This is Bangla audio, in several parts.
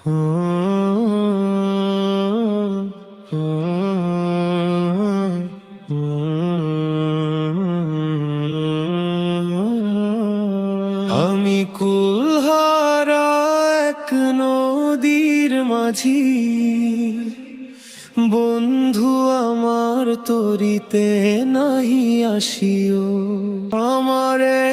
আমি কুলহারা নদীর মাঝি। বন্ধু আমার তরিতে নাহি আসিও। আমারে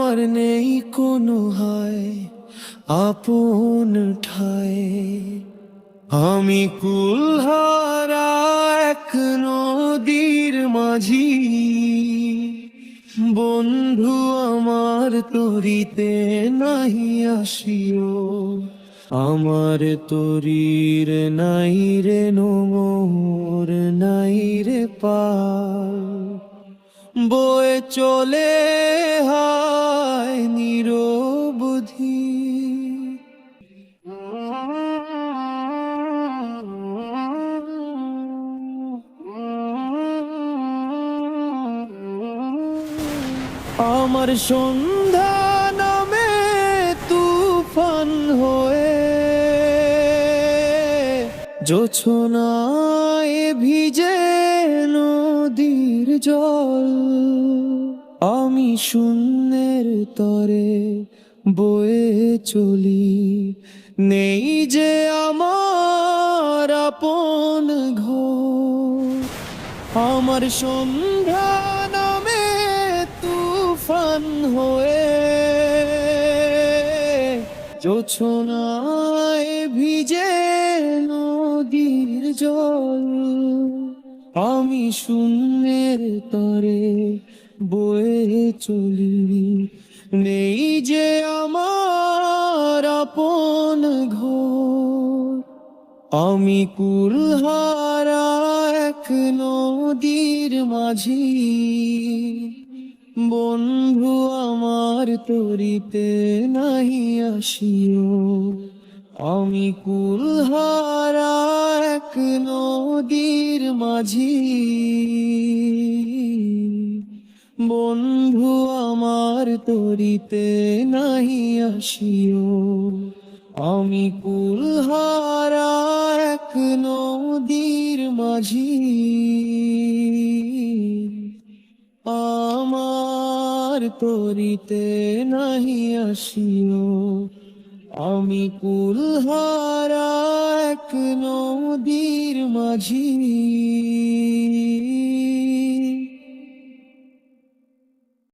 আমার নেই কোনো হায়, আপন ঠায় আমি কুলহারা এক নদীর মাঝি। বন্ধু আমার তরিতে নাহি আসিও, আমার তরির নাই রে নোমর নাই রে পা বয়ে চলে হায় নিরবধি আমার সন্ধ্যা নামে তুফান হয়ে জোছনায় ভিজে নদীর জল। আমি শূন্যের তরে বয়ে চলি। নেই যে আমার আপন ঘর। আমার সন্ধ্যা নামে তুফান হয়ে জোছনায় ভিজে নদীর জল। আমি শূন্যের তরে বয়ে চলি। নেই যে আমার আপন ঘর। আমি কুলহারা এক নদীর মাঝি। বন্ধু আমার তরিতে নাহি আসিও। আমি কুলহারা এক নদীর মাঝি। বন্ধু আমার তরিতে নাহি আসিও। আমি কুলহারা এক নদীর মাঝি। আমার তরিতে নাহি আসিও। আমি কুলহারা এক নদীর মাঝি।